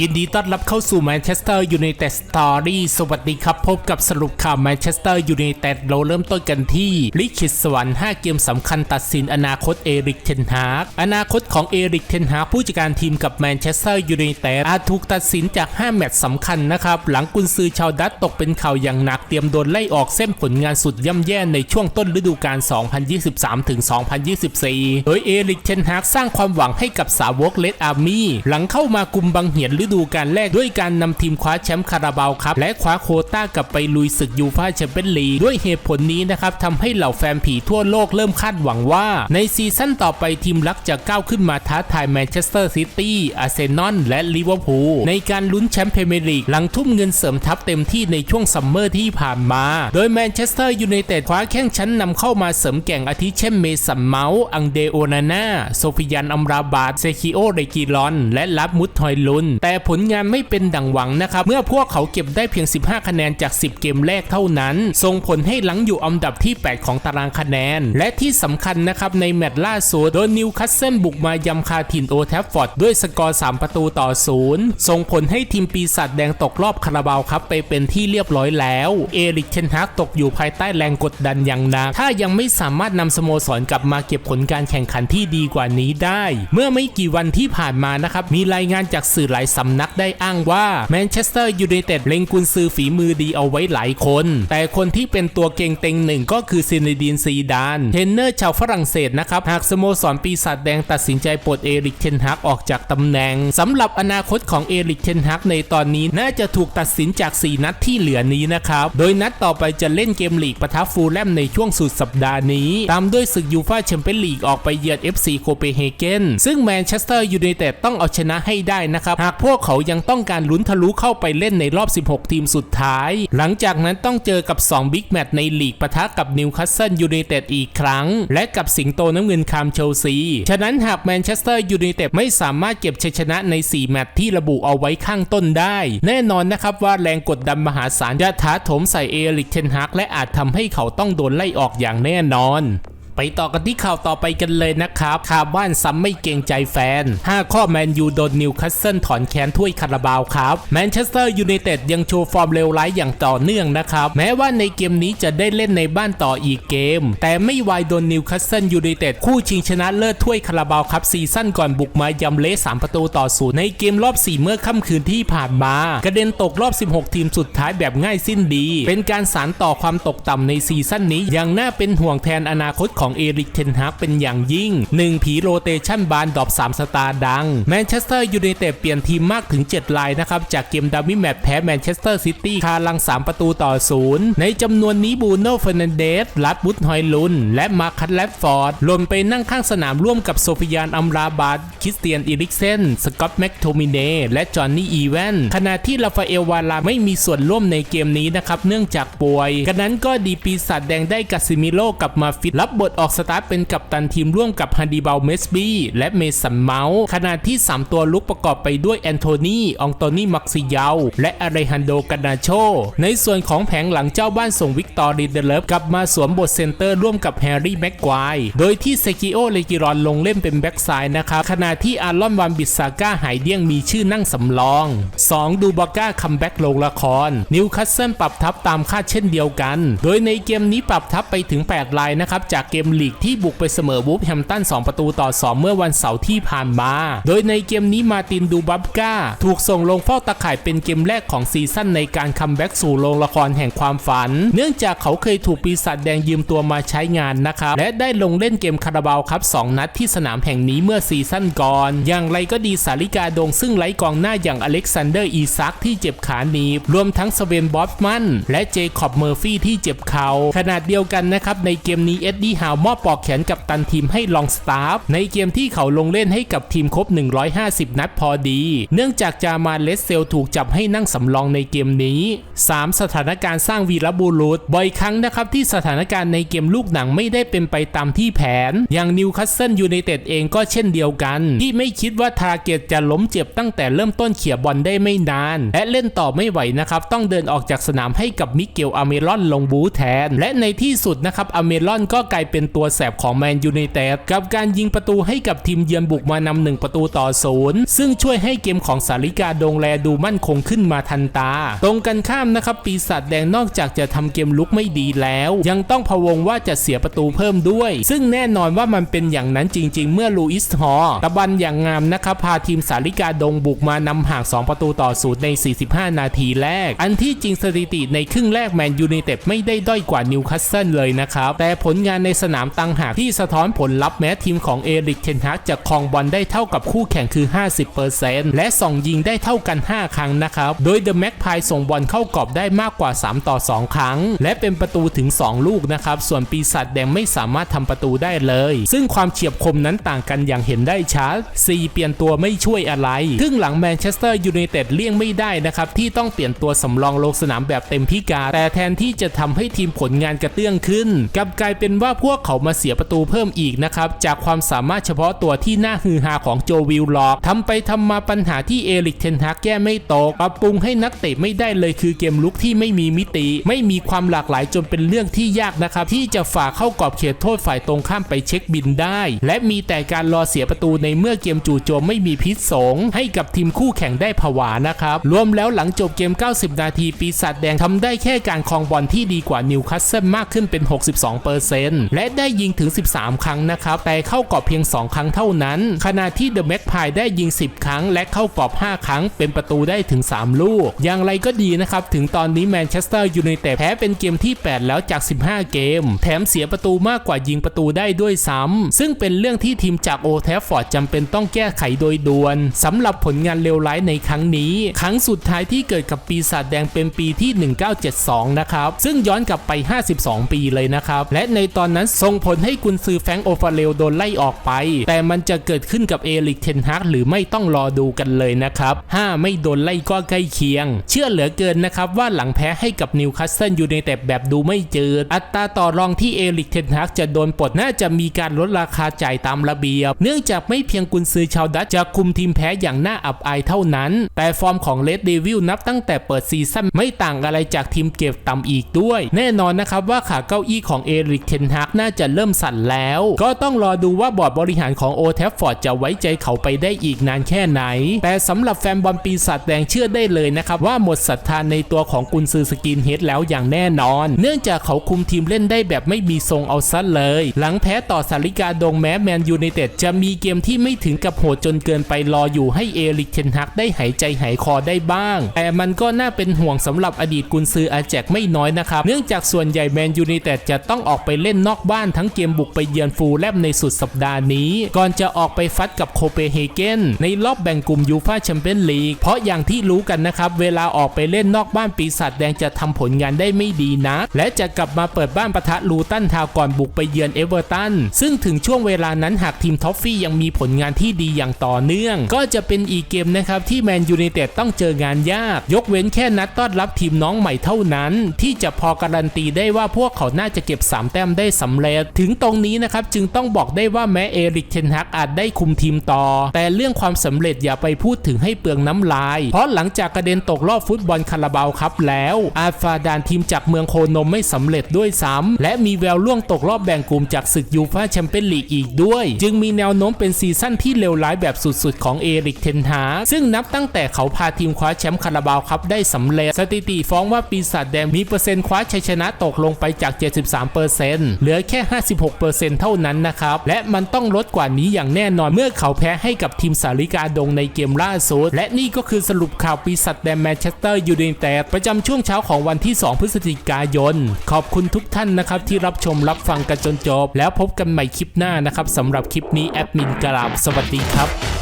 ยินดีต้อนรับเข้าสู่แมนเชสเตอร์ยูไนเต็ดสตอรี่สวัสดีครับ พบกับสรุปข่าวแมนเชสเตอร์ยูไนเต็ดเราเริ่มต้นกันที่ ลิขิตสวรรค์ 5 เกมสำคัญตัดสินอนาคตเอริกเทนฮาร์กอนาคตของเอริกเทนฮาร์กผู้จัดการทีมกับแมนเชสเตอร์ยูไนเต็ดอาจถูกตัดสินจาก 5 แมตช์สำคัญนะครับ หลังกุนซือชาวดัตตกเป็นข่าวอย่างหนักเตรียมโดนไล่ออกเส้นผลงานสุดย่ำแย่ในช่วงต้นฤดูกาล 2023-2024 โดยเอริกเทนฮาร์กสร้างความหวังให้กับสาวกเลดอาร์มี่หลังเข้ามากุมบังเหียนฤดูกาลแรกด้วยการนำทีมคว้าแชมป์คาราบาวครับ และคว้าโคต้ากลับไปลุยศึกยูฟ่าแชมเปี้ยนลีกด้วยเหตุผลนี้นะครับทำให้เหล่าแฟนผีทั่วโลกเริ่มคาดหวังว่า ในซีซั่นต่อไปทีมรักจะก้าวขึ้นมาท้าทายแมนเชสเตอร์ซิตี้อาร์เซนอลและลิเวอร์พูลในการลุ้นแชมป์พรีเมียร์ลีกหลังทุ่มเงินเสริมทัพเต็มที่ในช่วงซัมเมอร์ที่ผ่านมา โดยแมนเชสเตอร์ยูไนเต็ดคว้าแข้งชั้นนำเข้ามาเสริมแก่งอาทิเช่นเมสันเมาส์อังเดโอนาน่าโซฟิยันอัมราบาดเซคิโอเรกิลอน และลับมุตทอยลุน แต่แต่ผลงานไม่เป็นดังหวังนะครับ เมื่อพวกเขาเก็บได้เพียง 15 คะแนนจาก 10 เกมแรกเท่านั้น ส่งผลให้หลังอยู่อันดับที่ 8 ของตารางคะแนน และที่สำคัญนะครับ ในแมตช์ล่าสุดโดนนิวคาสเซิลบุกมายำคาถิ่นโอแทฟฟอร์ดด้วยสกอร์ 3 ประตูต่อศูนย์ส่งผลให้ทีมปีศาจแดงตกรอบคาราบาวครับไปเป็นที่เรียบร้อยแล้ว เอริกเชนฮักตกอยู่ภายใต้แรงกดดันอย่างหนักถ้ายังไม่สามารถนำสโมสรกลับมาเก็บผลการแข่งขันที่ดีกว่านี้ได้ เมื่อไม่กี่วันที่ผ่านมานะครับมีรายงานจากสื่อหลายสำนักได้อ้างว่าแมนเชสเตอร์ยูไนเต็ดเล็งกุนซือฝีมือดีเอาไว้หลายคน แต่คนที่เป็นตัวเก่งเต็งหนึ่งก็คือซินดีนซีดานเทรนเนอร์ชาวฝรั่งเศสนะครับหากสโมสรปีศาจแดงตัดสินใจปลดเอริกเทนฮักออกจากตำแหน่งสำหรับอนาคตของเอริกเทนฮักในตอนนี้น่าจะถูกตัดสินจาก 4 นัดที่เหลือนี้นะครับ โดยนัดต่อไปจะเล่นเกมลีกปะทะฟูลแลมในช่วงสุดสัปดาห์นี้ ตามด้วยศึกยูฟ่าแชมเปี้ยนลีกออกไปเยือน FC โคเปนเฮเกนซึ่งแมนเชสเตอร์ยูไนเต็ดต้องเอาชนะให้ได้นะครับ หากพวกกเขายังต้องการลุ้นทะลุเข้าไปเล่นในรอบ 16 ทีมสุดท้าย หลังจากนั้นต้องเจอกับ 2 บิ๊กแมตช์ในลีกปะทะกับนิวคาสเซิลยูไนเต็ดอีกครั้ง และกับสิงโตน้ำเงินคามเชลซี ฉะนั้นหากแมนเชสเตอร์ยูไนเต็ดไม่สามารถเก็บชัยชนะใน 4 แมตช์ที่ระบุเอาไว้ข้างต้นได้ แน่นอนนะครับว่าแรงกดดันมหาศาลจะถาโถมใส่เอริกเทนฮากและอาจทำให้เขาต้องโดนไล่ออกอย่างแน่นอน ไปต่อกันที่ข่าวต่อไปกันเลยนะครับข่าบ้านซ้ำไม่เกรงใจแฟน 5 ข้อแมนยูโดนนิวคาสเซิลถอนแค้นถ้วยคาราบาวครับแมนเชสเตอร์ยูไนเต็ดยังโชว์ฟอร์มเลวร้ายอย่างต่อเนื่องนะครับ แม้ว่าในเกมนี้จะได้เล่นในบ้านต่ออีกเกม แต่ไม่วายโดนนิวคาสเซิลยูไนเต็ดคู่ชิงชนะเลิศถ้วยคาราบาวครับซีซั่นก่อนบุกมายำเละ3ประตูต่อศูนย์ในเกมรอบ 4 เมื่อค่ำคืนที่ผ่านมากระเด็นตกรอบ 16 ทีมสุดท้ายแบบง่ายสิ้นดี เป็นการสานต่อความตกต่ำในซีซั่นนี้ย่างน่าเป็นห่วงแทนอนาคตของเอริกเทนฮากเป็นอย่างยิ่ง 1 ผีโรเตชันบานดอป3สตาร์ดัง แมนเชสเตอร์ยูไนเต็ดเปลี่ยนทีมมากถึง 7 ลายนะครับ จากเกมดามิแมตช์แพ้แมนเชสเตอร์ซิตี้คาลัง 3 ประตูต่อศูนย์ในจำนวนนี้บูโน่เฟอร์นันเดสลัดบุตฮอยลุน และมาร์คัตแลฟฟอร์ดลนไปนั่งข้างสนามร่วมกับโซฟิยานอัมราบาดคริสเตียนอิริกเซนสกอตแม็กโทมิเนและจอห์นนี่อีแวนขณะที่ราฟาเอลวาลาไม่มีส่วนร่วมในเกมนี้นะครับเนื่องจากป่วยกันนั้นก็ดีปีศาจแดงได้กัสซิมิโลกลับมาฟิตรับบทออกสตาร์ทเป็นกัปตันทีมร่วมกับฮันดิบาลเมสบี้และเมสันเมาส์ขณะที่ 3 ตัวลุกประกอบไปด้วยแอนโทนีองโตนีมักซิยาและอาริฮันโดกานาโช ในส่วนของแผงหลังเจ้าบ้านส่งวิกตอรีเดเลฟกลับมาสวมบทเซนเตอร์ร่วมกับแฮร์รี่แม็กควายโดยที่เซกิโอเลกิรอนลงเล่นเป็นแบ็กซ้ายนะครับขณะที่อารอนวันบิสซาก้าหายเดี้ยงมีชื่อนั่งสำรอง 2 ดูบาก้าคัมแบ็กลงละคร นิวคาสเซิลปรับทับตามคาดเช่นเดียวกัน โดยในเกมนี้ปรับทับไปถึง8ลายนะครับจากเกมลีกที่บุกไปเสมอวูฟแฮมตัน 2 ประตูต่อ 2 เมื่อวันเสาร์ที่ผ่านมา โดยในเกมนี้มาตินดูบับกาถูกส่งลงเฝ้าตะข่ายเป็นเกมแรกของซีซั่นในการคัมแบ็กสู่โรงละครแห่งความฝัน เนื่องจากเขาเคยถูกปีศาจแดงยืมตัวมาใช้งานนะครับ และได้ลงเล่นเกมคาราบาวครับ 2 นัดที่สนามแห่งนี้เมื่อซีซั่นก่อน อย่างไรก็ดีสาริกาดงซึ่งไร้กองหน้าอย่างอเล็กซานเดอร์อีซักที่เจ็บขาหนีบ รวมทั้งสเวนบอสมันและเจคอบเมอร์ฟี่ที่เจ็บเข่าขนาดเดียวกันนะครับในเกมนี้เอ็ดดี้ฮาวมอบปลอกแขนกับตันทีมให้ลองสตาฟในเกมที่เขาลงเล่นให้กับทีมครบ 150 นัดพอดี เนื่องจากจามาเลสเซลถูกจับให้นั่งสำรองในเกมนี้ 3 สถานการณ์สร้างวีรบุรุษ บ่อยครั้งนะครับที่สถานการณ์ในเกมลูกหนังไม่ได้เป็นไปตามที่แผน อย่างนิวคาสเซิลยูไนเต็ดเองก็เช่นเดียวกัน ที่ไม่คิดว่าทาเกตจะล้มเจ็บตั้งแต่เริ่มต้นเขี่ยบอลได้ไม่นาน และเล่นต่อไม่ไหวนะครับ ต้องเดินออกจากสนามให้กับมิเกลอเมรอนลงบูแทน และในที่สุดนะครับอเมรอนก็กลายเป็นเป็นตัวแสบของแมนยูไนเต็ดกับการยิงประตูให้กับทีมเยือนบุกมานำหนึ่งประตูต่อศูนย์ซึ่งช่วยให้เกมของสาริกาดงแลดูมั่นคงขึ้นมาทันตา ตรงกันข้ามนะครับปีศาจแดงนอกจากจะทำเกมลุกไม่ดีแล้ว ยังต้องพะวงว่าจะเสียประตูเพิ่มด้วย ซึ่งแน่นอนว่ามันเป็นอย่างนั้นจริง ๆ เมื่อลูอิสฮอร์ตะบันอย่างงามนะครับพาทีมสาริกาดงบุกมานำห่าง 2 ประตูต่อศูนย์ใน 45 นาทีแรก อันที่จริงสถิติในครึ่งแรกแมนยูไนเต็ดไม่ได้ด้อยกว่านิวคาสเซิลเลยนะครับแต่ผลงานในสนามตั้งหากที่สะท้อนผลลัพธ์แม้ทีมของเอริกเทนฮักจะครองบอลได้เท่ากับคู่แข่งคือ 50%และส่องยิงได้เท่ากัน 5 ครั้งนะครับ โดยเดอะแม็กพายส่งบอลเข้ากรอบได้มากกว่า 3 ต่อ 2 ครั้ง และเป็นประตูถึง 2 ลูกนะครับ ส่วนปีศาจแดงไม่สามารถทำประตูได้เลย ซึ่งความเฉียบคมนั้นต่างกันอย่างเห็นได้ชัดซีเปลี่ยนตัวไม่ช่วยอะไรครึ่งหลังแมนเชสเตอร์ยูไนเต็ดเลี่ยงไม่ได้นะครับที่ต้องเปลี่ยนตัวสำรองลงสนามแบบเต็มพิการแต่แทนที่จะทำให้ทีมผลงานกระเตื้องขึ้น กลับกลายเป็นว่าพวกเขามาเสียประตูเพิ่มอีกนะครับ จากความสามารถเฉพาะตัวที่น่าฮือฮาของโจวิลล็อกทำไปทำมาปัญหาที่เอริกเทนฮากแก้ไม่ตกปรับปรุงให้นักเตะไม่ได้เลยคือเกมลุกที่ไม่มีมิติ ไม่มีความหลากหลายจนเป็นเรื่องที่ยากนะครับ ที่จะฝ่าเข้ากรอบเขตโทษฝ่ายตรงข้ามไปเช็คบินได้ และมีแต่การรอเสียประตูในเมื่อเกมจู่โจมไม่มีพิษสงให้กับทีมคู่แข่งได้ผวานะครับ รวมแล้วหลังจบเกม 90 นาที ปีศาจแดงทำได้แค่การครองบอลที่ดีกว่านิวคาสเซิลมากขึ้นเป็น 62%และได้ยิงถึง 13 ครั้งนะครับ แต่เข้ากรอบเพียง 2 ครั้งเท่านั้น ขณะที่เดอะแม็กพายได้ยิง 10 ครั้ง และเข้ากรอบ 5 ครั้ง เป็นประตูได้ถึง 3 ลูก อย่างไรก็ดีนะครับ ถึงตอนนี้แมนเชสเตอร์ยูไนเต็ดแพ้เป็นเกมที่ 8 แล้วจาก 15 เกม แถมเสียประตูมากกว่ายิงประตูได้ด้วยซ้ำ ซึ่งเป็นเรื่องที่ทีมจากโอแทฟฟอร์ดจำเป็นต้องแก้ไขโดยด่วนสำหรับผลงานเลวร้ายในครั้งนี้ ครั้งสุดท้ายที่เกิดกับปีศาจแดงเป็นปีที่ 1972 นะครับ ซึ่งย้อนกลับไป 52 ปีเลยนะครับ และในตอนนั้นส่งผลให้กุนซือแฟงโอฟาเรลโดนไล่ออกไป แต่มันจะเกิดขึ้นกับเอริกเทนฮากหรือไม่ต้องรอดูกันเลยนะครับถ้าไม่โดนไล่ก็ใกล้เคียง เชื่อเหลือเกินนะครับว่าหลังแพ้ให้กับนิวคาสเซิลยูไนเต็ดแบบดูไม่จืด อัตราต่อรองที่เอริกเทนฮากจะโดนปลดน่าจะมีการลดราคาจ่ายตามระเบียบ เนื่องจากไม่เพียงกุนซือชาวดัตช์จะคุมทีมแพ้อย่างน่าอับอายเท่านั้น แต่ฟอร์มของเลดเดวิลนับตั้งแต่เปิดซีซั่นไม่ต่างอะไรจากทีมเก็บต่ำอีกด้วย แน่นอนนะครับว่าขาเก้าอี้ของเอริกเทนฮากน่า่าจะเริ่มสั่นแล้ว ก็ต้องรอดูว่าบอร์ดบริหารของโอแทฟฟอร์ดจะไว้ใจเขาไปได้อีกนานแค่ไหน แต่สำหรับแฟนบอลปีศาจแดงเชื่อได้เลยนะครับ ว่าหมดศรัทธานในตัวของกุนซือสกินเฮดแล้วอย่างแน่นอน เนื่องจากเขาคุมทีมเล่นได้แบบไม่มีทรงเอาซะเลย หลังแพ้ต่อสาริกาดงแม้แมนยูไนเต็ดจะมีเกมที่ไม่ถึงกับโหดจนเกินไปรออยู่ให้เอริกเทนฮักได้หายใจหายคอได้บ้าง แต่มันก็น่าเป็นห่วงสำหรับอดีตกุนซืออาแจกไม่น้อยนะครับ เนื่องจากส่วนใหญ่แมนยูไนเต็ดจะต้องออกไปเล่นนอกบ้านทั้งเกมบุกไปเยือนฟูลแลมในสุดสัปดาห์นี้ ก่อนจะออกไปฟัดกับโคเปเฮเกนในรอบแบ่งกลุ่มยูฟาแชมเปี้ยนลีกเพราะอย่างที่รู้กันนะครับ เวลาออกไปเล่นนอกบ้านปีศาจแดงจะทำผลงานได้ไม่ดีนักและจะกลับมาเปิดบ้านปะทะลูตันทาวก่อนบุกไปเยือนเอเวอร์ตันซึ่งถึงช่วงเวลานั้นหากทีมท็อฟฟี่ยังมีผลงานที่ดีอย่างต่อเนื่อง ก็จะเป็นอีกเกมนะครับที่แมนยูไนเต็ดต้องเจองานยาก ยกเว้นแค่นัดต้อนรับทีมน้องใหม่เท่านั้น ที่จะพอการันตีได้ว่าพวกเขาน่าจะเก็บ 3 แต้มได้สำเร็จถึงตรงนี้นะครับจึงต้องบอกได้ว่าแม้เอริกเทนฮักอาจได้คุมทีมต่อ แต่เรื่องความสำเร็จอย่าไปพูดถึงให้เปลืองน้ำลาย เพราะหลังจากกระเด็นตกรอบฟุตบอลคาราบาวครับแล้ว อาฟาดานทีมจากเมืองโคนมไม่สำเร็จด้วยซ้ำและมีแววล่วงตกรอบแบ่งกลุ่มจากศึกยูฟ่าแชมเปี้ยนลีกอีกด้วย จึงมีแนวโน้มเป็นซีซั่นที่เลวร้ายแบบสุดๆ ของเอริกเทนฮากซึ่งนับตั้งแต่เขาพาทีมคว้าแชมป์คาราบาวครับได้สำเร็จ สถิติฟ้องว่าปีศาจแดงมีเปอร์เซ็นต์คว้าชัยชนะตกลงไปจาก 73%เหลือแค่ 56%เท่านั้นนะครับ และมันต้องลดกว่านี้อย่างแน่นอนเมื่อเขาแพ้ให้กับทีมสาริกาดงในเกมล่าสุด และนี่ก็คือสรุปข่าวปีศาจแดงแมนเชสเตอร์ยูไนเต็ดประจำช่วงเช้าของวันที่ 2 พฤศจิกายน ขอบคุณทุกท่านนะครับที่รับชมรับฟังกันจนจบ แล้วพบกันใหม่คลิปหน้านะครับสำหรับคลิปนี้แอดมินกราบสวัสดีครับ